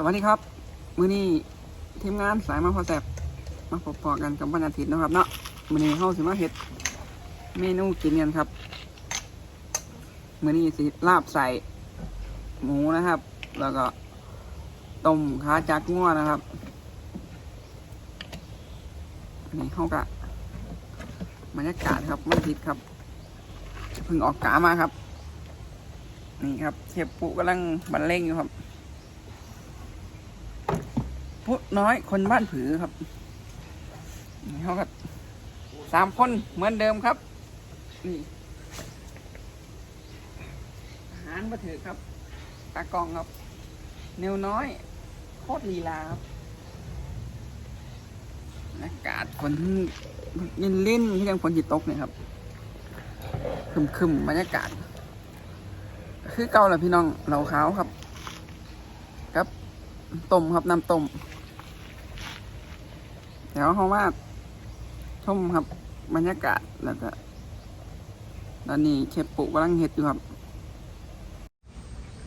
สวัสดีครับ มื้อนี้ทีมงานสายมาพอแสบมาพบพอกันกับวันอาทิตย์นะครับเนาะมื้อนี้เฮาสิมาเฮ็ดเมนูกินกันครับ มื้อนี้สิลาบใส่หมูนะครับ แล้วก็ต้มขาจักงัวนะครับนนี้เฮากะบรรยากาศครับวันอาทิตย์ครับเพิ่งออกกามาครับ นี่ครับเชฟปุกำลังบรรเลงอยู่ครับ ผู้น้อยคนบ้านผือครับนี่เขาก็สามคนเหมือนเดิมครับ นี่อาหารมาถือครับตากองครับ เนวน้อย โคตรลีลาครับอากาศฝนเย็นเล่นที่ยังฝนจิตตกเนี่ยครับคึมคึมๆบรรยากาศ คือเก่าแหละพี่น้องเหลาขาวครับ ครับต้มครับน้ำต้ม ดี๋ยวเขาว่าชมครับบรรยากาศแล้วก็ตอนนี้เชฟปุกำลังเห็ดอยู่ครับ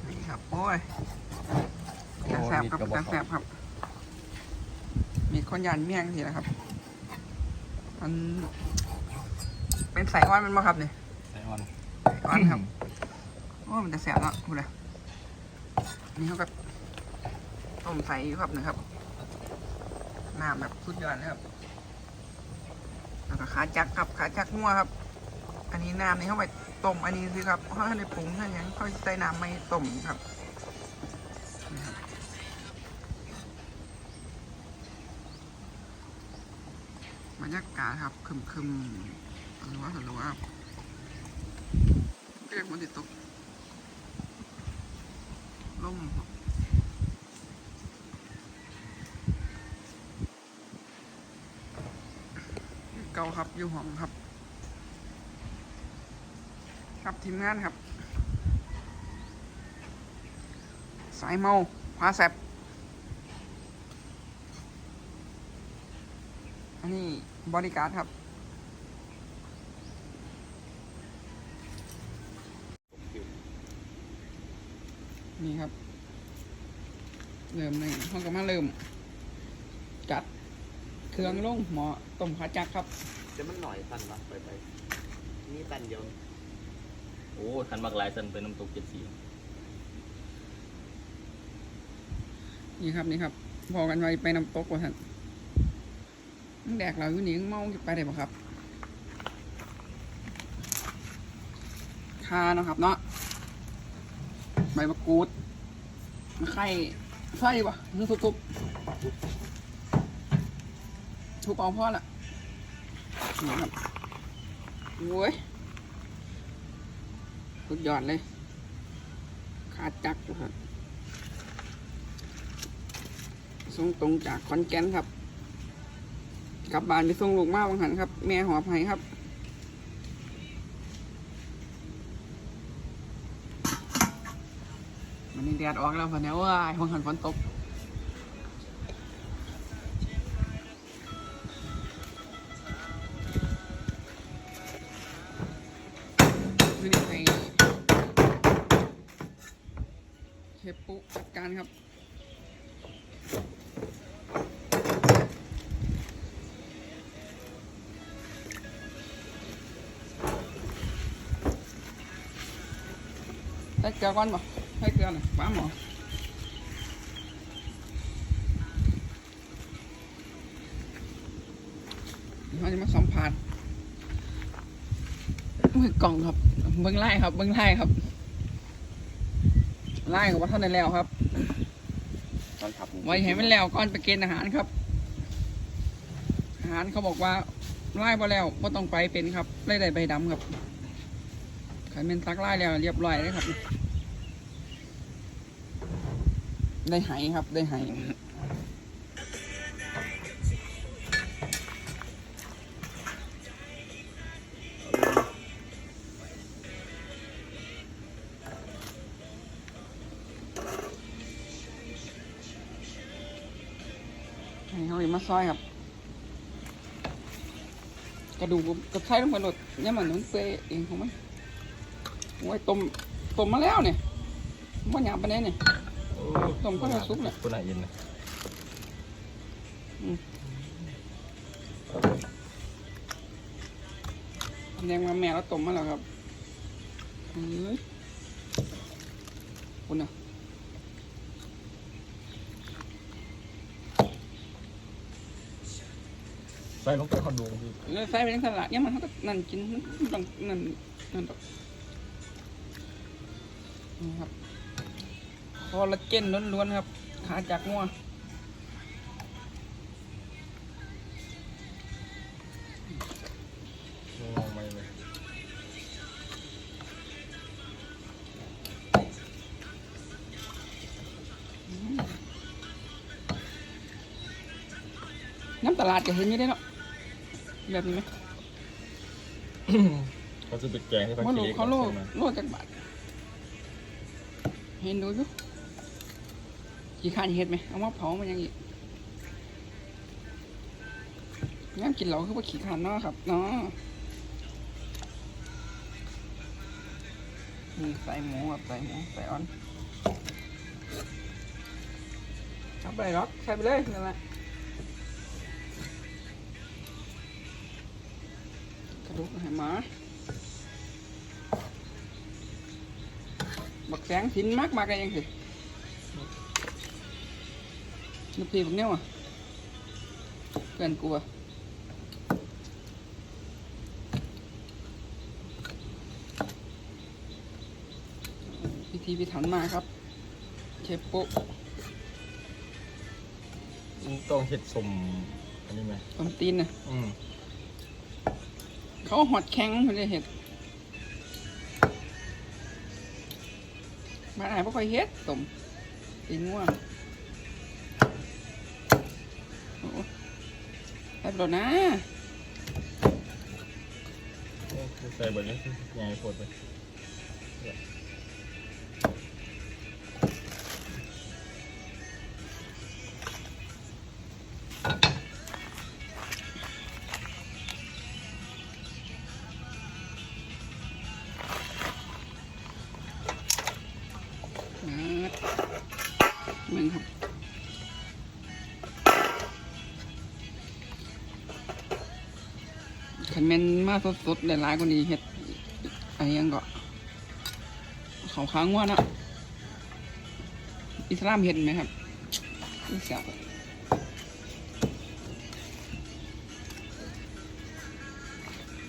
นี่ครับโอ้ยกระแสบครับกระแสบครับ มีคนยันเมี่ยงทีนะครับ มันเป็นสายอ้อนมันมาครับเนี่ยไอออนสายอ้อนครับโอ้มันจะแสบเนาะพูดเลยอันนี่เขาก็ต้มใส่อยู่ครับนะครับ น้ำแบบสุดยอดนะครับแล้วก็ขาจักครับขาจักงัวครับ อันนี้น้ำนี่เข้าไปต้มอันนี้สิครับเขาให้ในปรุงให้ยังเขาใส่น้ำไม่ต้มครับบรรยากาศครับคึมคึมๆหรือว่าหรือว่าเรียกมันติดตกล่ม ก่าครับ อยู่ห้องครับ ครับทีมงานครับ สายเมาพาแซบอันนี้บริการดครับนี่ครับ เริ่มเลยห้องก็มาเริ่ม จัด เครื่องลงหมอต้มขาจักครับ จะมันหน่อยสั้นปะไปไปนี่สั้นเดียวโอ้ทันมากหลายสันเป็นน้ำตกเจ็ดสีนี่ครับนี่ครับพอกันไว้ไปน้ำตกว่าท่านนั่งแดกเราอยู่นี่ยังเมาไปได้ปะครับคาเนาะครับเนาะใบมะกรูดมะไข่ไฟปะนึกทุบทุบทุบเอาพ่อละนี่ครับ โอ้ยสุดยอดเลย ขาจักรครับส่งตรงจากขอนแกนครับ กลับบ้านไปส่งลูกมาวังหันครับ แม่หอภัยครับมันนี่แดดออกแล้วพะเนี่ยว่าวังหันฝนตก ใส่เกลือก่อนบ่ใส่เกลือหน่อยป้าหมอเราจะมาสัมผัสมือกล่องครับ เบิ้งไล่ครับเบิ้งไล่ครับไล่กับว่าท่านได้แล้วครับตอนขับไว้ให้มันแล้วก่อนไปเกณฑ์อาหารครับ อาหารเขาบอกว่าไล่พอแล้วก็ต้องไปเป็นครับไล่ได้ใบดำครับ นเป็นตักไล่แล้วเรียบร้อยเลยครับ ได้ไหครับได้ไหให้เขาเลยมาซอยครับ กระดูกกระไทยลงไปหลดเนี่ยมันมันเปอยเองของมัน โอ้ยต้มต้มมาแล้วเนี่ยมันหยาบไปไหนเนี่ย ต้มก็จะซุปแหละคนไหนยินนะแดงมาแม่แล้วต้มมาแล้วครับเฮ้ยคุณอะใส่ลงไปคอนโดพี่แล้วใส่ไปทั้งสลัดเนี่ยมันเขาก็นั่นกินมันต้องนั่นนั่นดอก นี่ครับคอลลาเจนล้วนๆครับ ขาจากงัวงงไหมเลยน้ำตลาดก็เห็นอยู่ได้เนาะแบบนี้ไหมเขาจะไปแกงให้พักว่าโลเค้กเขาโลใช่ไหมโลจากบาท เห็นดูอยู่กี่ข้านเห็ดไหมเอามาเผามันยังอีกย่ามกินเหลาคือว่าขี้ขานเนาะครับเนาะนี่ใส่หมูครับใส่หมูใส่ออนเอาไปหรอกใส่ไปเลยนั่นแหละกระดูกให้หมา บักแสงสินมากมากกันยังสิลูกพี่บักเนี้ยอะเพื่อนกูอะพิธีพิถันมาครับ เชฟโป๊ะต้องเห็ดสมอันนี้ไหมต้มตีนน่ะอืมเขาหอดแข็งเขาจะเห็ด มาไหนพ่ค่อยเฮ็ดสมตีง่วงโอ้ได้โปรดนะโอ้ใส่แบบนี้ใหญ่โคตร มนมาสดๆหลายกว่านี้เห็ดอะไรยังก็เขาค้างว่านะอิสลามเห็ดไหมครับอิสลาม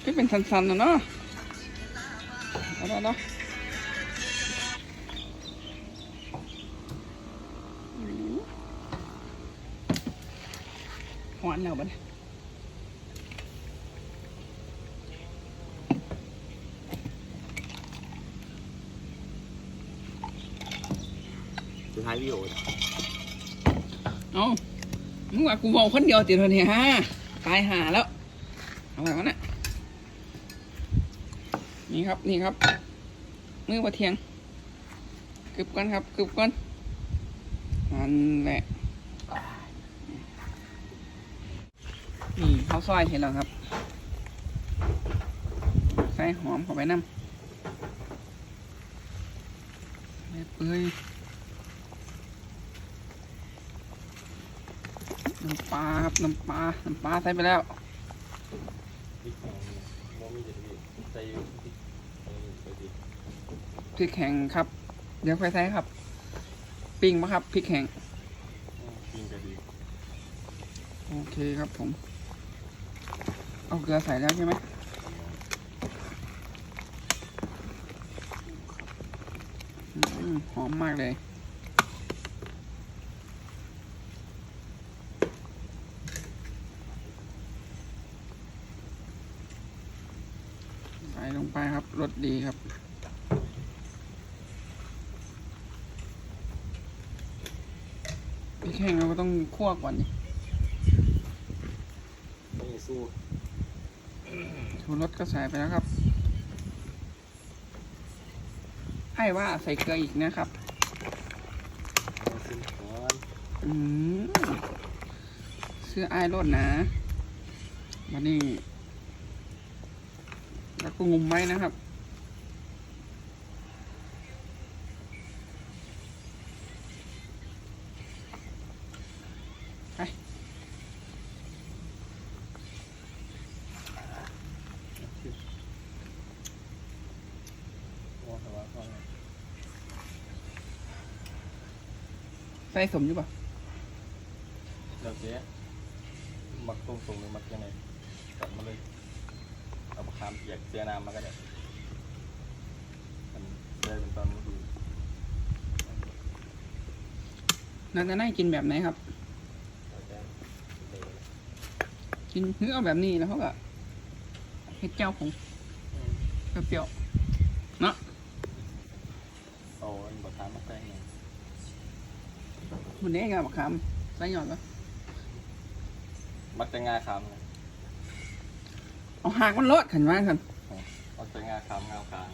ก็เป็นสันๆนะเนาะเอาได้เนาะหวานแล้วบัดนี้ สุดท้ายวิดีโอเอ้ามึงว่ากูบอกคนเดียวติดเลยเนี่ยฮะตายหาแล้วเอาไว้ก่อนนะนี่ครับนี่ครับมือประเทียงกึบกันครับกึบกันนั่นแหละนี่ข้าวซอยเห็นแล้วครับ ใส่หอมเข้าไปน้ำเม็ดเปื่อยน้ำ ปลาครับน้ำปลาน้ำปลาใส่ไปแล้วพริกแห้งครับ เดี๋ยวค่อยใส่ครับ ปิ้งมาครับพริกแห้งโอเคครับผม เอาเกลือใส่แล้วใช่ไหมหอมมากเลย ใส่ลง ไปครับรสดีครับพริกแห้งเราก็ต้องคั่วก่อนนี่ต้องสู้ชูรสก็ใส่ไปแล้วครับ ให้ว่าใส่เกลืออีกนะครับเอาซิมก่อนอืมเสื้อไอ้ายรดนะวันนี้ แล้วก็งมไว้นะครับ ไป ใส่สมอยู่ป่ะ เดี๋ยวเจ๊มักตรงๆหรือมักยังไง อาปลาคามเปียกเสียน้ำมาก็ได้มันได้เป็นตอนฤดูนาจะน่ากินแบบไหนครับเราจะเละกินคือเอาแบบนี้แล้วเขาก็เฮ็ดเจ้าของเปรี้ยวเอาอันปลาคามมาใส่ไงๆมันเนี้ยกับมะขามใส่หยอดปะมักจะงาคามนะ เอาหากมันลดขันมาขันเอาจะงาคามงาคาม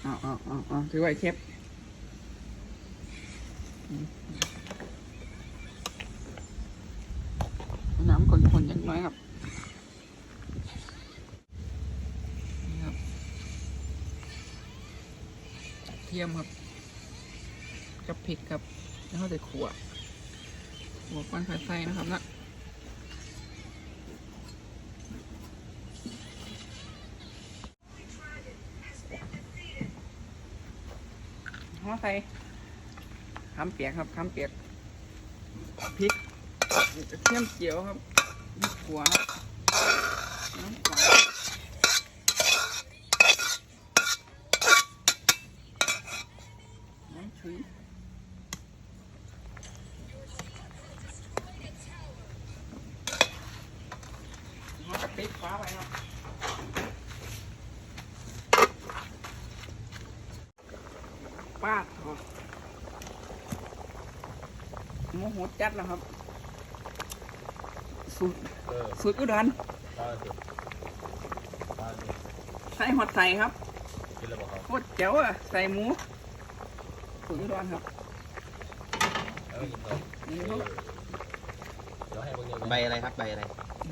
เอ๋อาเอ๋อาถือไว้เชฟอืมเอาน้ำคนๆอย่างน้อยครับนี่ครับเทียมครับกับพริกครับแล้วเขาจะขั่วขั่วก้อนไฟไส้นะครับนะ ส่ข้ามเปียกครับข้ามเปียกพริกเทียมเจียวครับพริกขัวน้ำปลาน้ำชุยมันจะปิดฟ้าไปครับปาดอ๋อโมโหจัดแล้วครับ สูตรเออสูตรอุดรได้สิได้สิใส่หอดใส่ครับกินแล้วบอกเขาโคตรเจ๋วอะใส่หมูสูตรอุดรครับเอาไปกินต่อนี่เอเขาอเดี๋ยวให้เบิ่งเดี๋ยวใบอะไรครับใบอะไร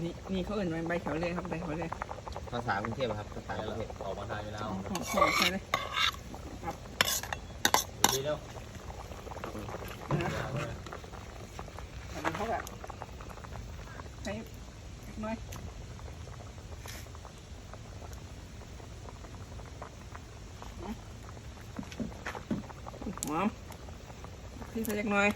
นี่นี่เขาเอื่นใบเขียวเลยครับใบเขียวเลยภาษากรุงเทพอะครับภาษาไปกรุแล้วงเทพออกมาทานไปแล้วขอขอขอใส่เลย ดีเร็ว นะครับอันนี้เขาแบบใส่เล็กน้อย หอมพี่ ใส่เล็กน้อย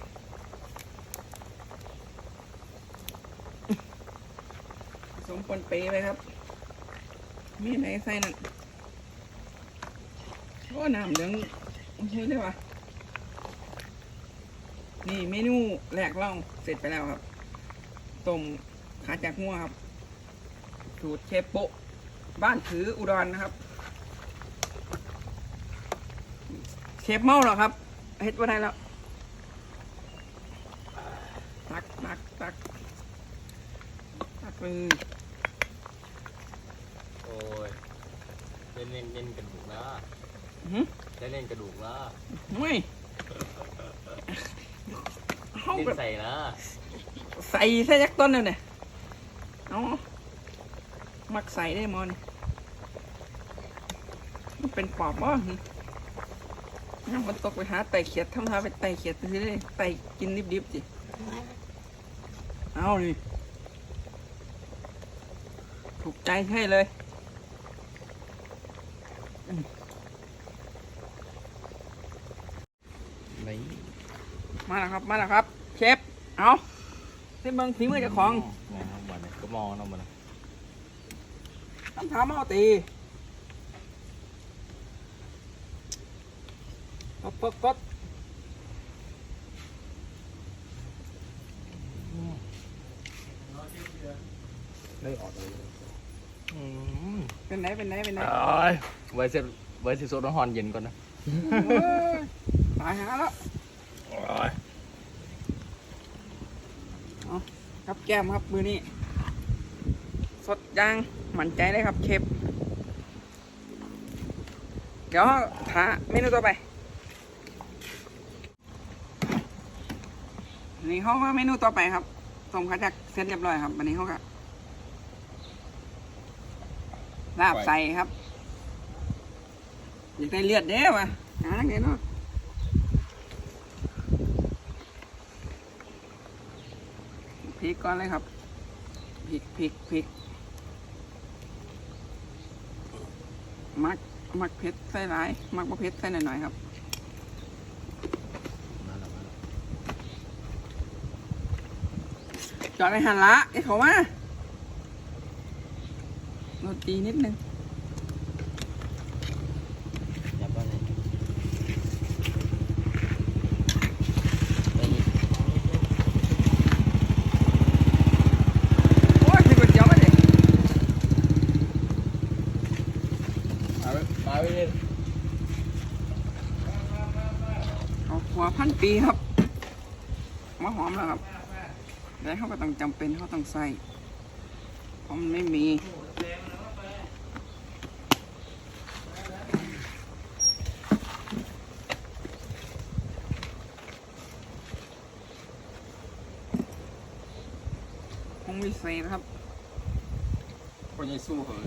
สมปนเปเลยครับ มีไหนใส่นั่นโอ้น้ำเหลืองเฮ้ยเลยวะนี่เมนูแรกล่องเสร็จไปแล้วครับ ต้มขาจากหัวครับ สูตรเชฟโปะบ้านถืออุดรนะครับ เชฟเมาเหรอครับเฮ็ดว่าได้แล้ว ตักตักตักตักเลยโอ้ยเล่นเล่นเล่นกระดูกนะอื้อหือเล่นเล่นกระดูกนะไม่เขาเล่นแบบใส่นะใส่ใส่ยักต้นเลยเนี่ยเอามักใส่ได้มอนมันเป็นปอบบ่หึยังมันตกไปหาไต่เขียดทำท่าไปไต่เขียดซื้อได้ไต่กินดิบๆสิ เอานี่ถูกใจใช่เลยไหนมาแล้วครับ มาแล้วครับ เชฟ เอาเส้นเบิงฝีมือเจ้าของนะครับวันนี้ก็มองเนาะมันน้ำเท้ามาเอาตีกดกด ได้ออกเลยอืมเป็นไหนเป็นไหนเป็นไหนโอ้ยไว้เสร็จไว้เสร็จโซดาฮอนเย็นก่อนนะโอ้ยตายหาแล้วโอ้ยครับแก้มครับมือนี้ สดยางหมั่นใจเลยครับเชฟเดี๋ยวหาเมนูต่อไป นี่เขาก็เมนูต่อไปครับต้มขาจักเสร็จเรียบร้อยครับวันนี้เขาก็ ลาบใส่ครับอยากได้เลือดเด้อวะหาไงเนาะพริกก่อนเลยครับพริกพริกพริกมักมักเผ็ดใส่หลาย มักบ่เผ็ดใส่หน่อยๆครับจอดไปหันละไอ้เขามา รตีนิดนึงจับว่าไงไปนี่โอ้ยคือก๋วยเตี๋ยวมาเด็กมาไปมาไปเลยเอาหัวพันปีครับมาหอมแล้วครับแต่เขาก็ต้องจำเป็นเขาต้องใส่เพราะมันไม่มี คงวิเศษครับคนยังสู้เหรอ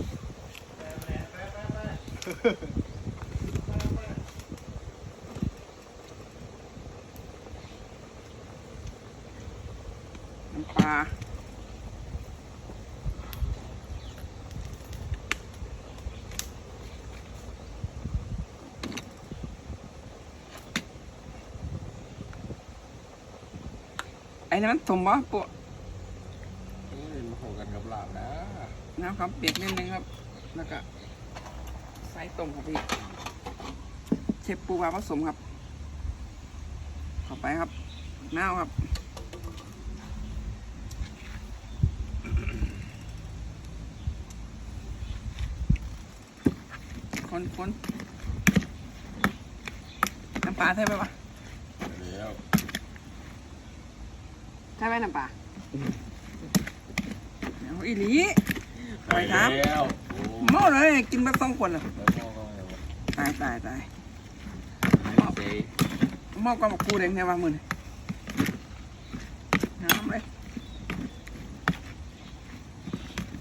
น้ำปลาไอ้นั่นมันสมบ่ปวเอ้ยมาโหกันกับหลานนะ นะครับเปียกนิดนึงครับ แล้วก็ใส่ต้มครับพี่เชฟปูปลาผสมครับ เข้าไปครับน้าวครับคนคนน้ำปลาใช่ไหมวะแล้วใช่ไหมน้ำปลาเดี๋ยวอีหลี ไปครับ แล้วโอ้เมาเลยกินมาสองคนเลยแล้วพ่อก็ไงวะตายตายตายเซ่เมากับกูเด้งแค่ว่ามือนี่น้ำเลย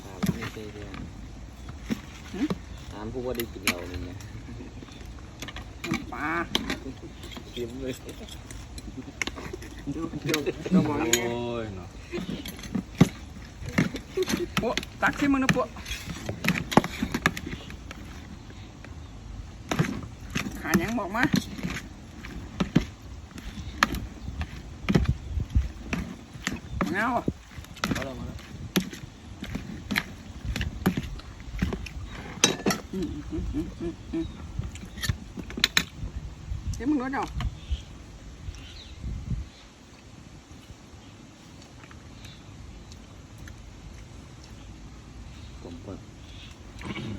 ถามไม่เซ่เดียวถามผู้ว่าได้กินเราเนี่ยน้ำปลาเต็มเลยดูดูดูหมอนี่โอ้ยเนาะ ปุ๊ตักสิมึงนะปุ๊ขายังบอกมาเงาอะ เอาละมาแล้ว อืมอืมอืมอืมอืมเดี๋ยวมึงรถเอา ผมเปิด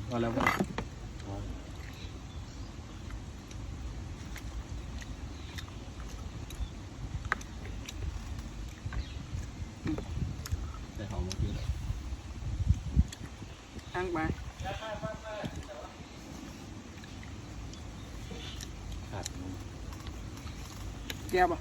มาแล้วพ่อใส่หอมเมื่อกี้ ตั้งไป ขาด แก้วปะ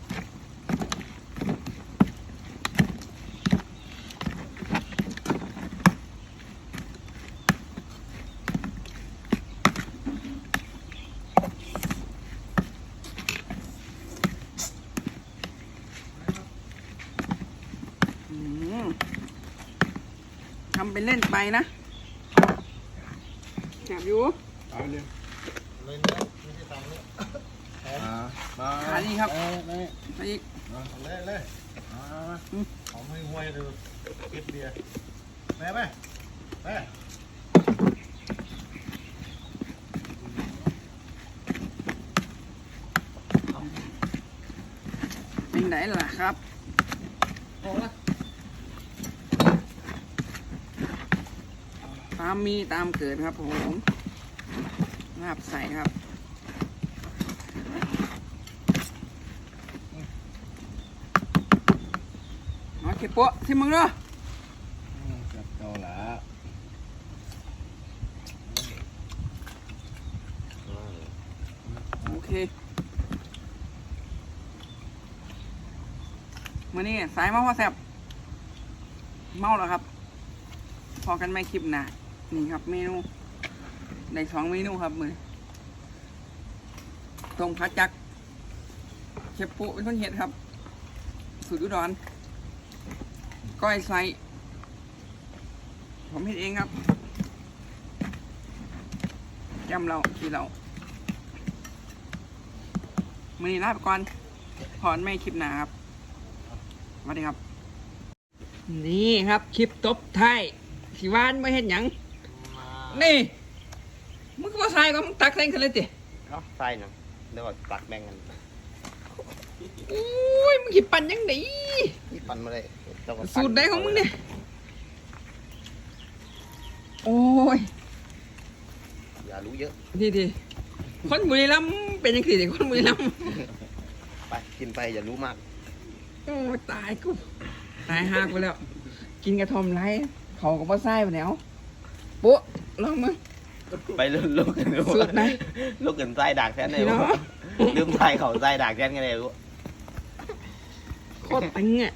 ทำเป็นเล่นไปนะแสบอยู่เอาเลยเนื้อไม่ใช่ตำเนี่ย มามา ขานี่ ครับเอ้ยเอ้ยไปอีกมาเลยเลยมามามาของไม่ห่วยดูกินเบียร์แม่แม่แม่เป็นไหนล่ะครับตามมีตามเกิดครับผมลาบใส่ครับมาเก็บ ปะที่มึงเนาะจับเกาหละโอเคมื่อนี้สายเมาว่าแซบเมาแล้วครับ พอกันไม่คลิปหนานี่ครับเมนูได้สองเมนูครับมือนต้มผัดจักเชฟปุเป็นคนเห็ดครับ สูตรอุดร ก้อยไซผมเห็ดเองครับยำเราที่เรามือนี้ลาไปก่อนพรไม่คลิปหนาครับสวัสดีครับ นี่ครับคลิปตบท้ายสิหวานไม่เห็นหยัง นี่ มึงก็มาใส่ก็มึงตักใส่กันเลยติ เนาะใส่เนาะเดี๋ยวก็ตักแบ่งกัน อุ้ยมึงขิปั่นยังไงนี่ปั่นมาเลยเดี๋ยวก็สูตรใดของมึงเนี่ยโอ้ยอย่ารู้เยอะ ดีดีคนบุรีรัมย์เป็นยังไงดิคนบุรีรัมย์ไปกินไปอย่ารู้มาก โอ้ยตายกูตายหากูแล้ว กินกระทอมไรเขาก็บ่ใส่ไปแล้วปุ๊ลองมึง ไปลุกกันดูสูตรไหน ลุกกันใส่ดากแทนเลยพี่น้อง ลืมใส่เขาใส่ดากแทนกันเลยรู้ โคตรตึงอะ